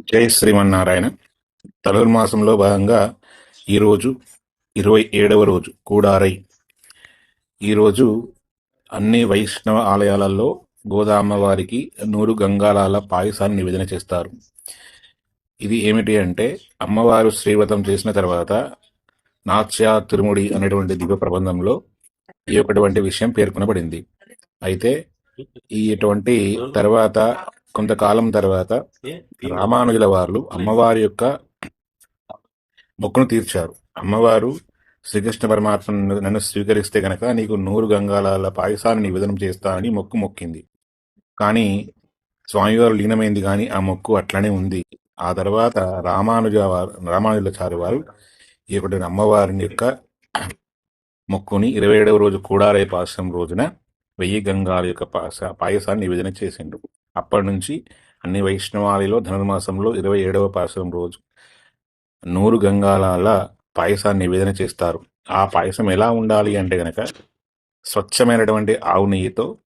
జై శ్రీమన్నారాయణ. ధనుర్మాసంలో భాగంగా ఈరోజు ఇరవై ఏడవ రోజు కూడారై. ఈరోజు అన్ని వైష్ణవ ఆలయాలలో గోదామ్మవారికి నూరు గంగాలాల పాయసాన్ని నివేదన చేస్తారు. ఇది ఏమిటి అంటే అమ్మవారు శ్రీవ్రతం చేసిన తర్వాత నాచ్యా తిరుముడి అనేటువంటి దివ్య ప్రబంధంలో ఈ ఒకటువంటి విషయం పేర్కొనబడింది. అయితే ఈ ఇటువంటి తర్వాత కొంతకాలం తర్వాత రామానుజుల వారు అమ్మవారి యొక్క మొక్కును తీర్చారు. అమ్మవారు శ్రీకృష్ణ పరమాత్మ నన్ను స్వీకరిస్తే గనక నీకు నూరు గంగాల పాయసాన్ని నివేదనం చేస్తానని మొక్కు మొక్కింది. కానీ స్వామివారు లీనమైంది కానీ ఆ మొక్కు అట్లనే ఉంది. ఆ తర్వాత రామానుజ వారు రామానుజాచార్య వారు ఈ అమ్మవారిని యొక్క మొక్కుని ఇరవై ఏడవ రోజు కూడారై పాసం రోజున వెయ్యి గంగాల యొక్క పాస పాయసాన్ని నివేదన చేసిండు అప్పటి నుంచి అన్ని వైష్ణవాలలో ధనుర్మాసంలో ఇరవై ఏడవ పాయసం రోజు నూరు గంగాలాల పాయసాన్ని నివేదన చేస్తారు. ఆ పాయసం ఎలా ఉండాలి అంటే గనక స్వచ్ఛమైనటువంటి ఆవు నెయ్యితో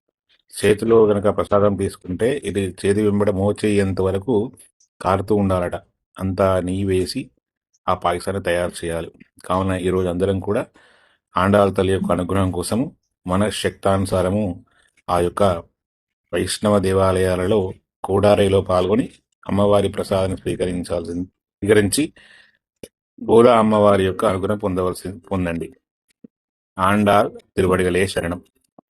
చేతిలో గనక ప్రసాదం తీసుకుంటే ఇది చేతి వెంబడ మోచేయేంత వరకు కారుతూ ఉండాలట. అంతా నెయ్యి వేసి ఆ పాయసాన్ని తయారు చేయాలి. కావున ఈరోజు అందరం కూడా ఆండాల తల్లి యొక్క అనుగ్రహం కోసము మన శక్తానుసారము ఆ యొక్క వైష్ణవ దేవాలయాలలో కూడారైలో పాల్గొని అమ్మవారి ప్రసాదాన్ని స్వీకరించాల్సి స్వీకరించి గోదా అమ్మవారి యొక్క అనుగ్రహం పొందవలసి పొందండి. ఆండాల్ తిరువడిగలే శరణం.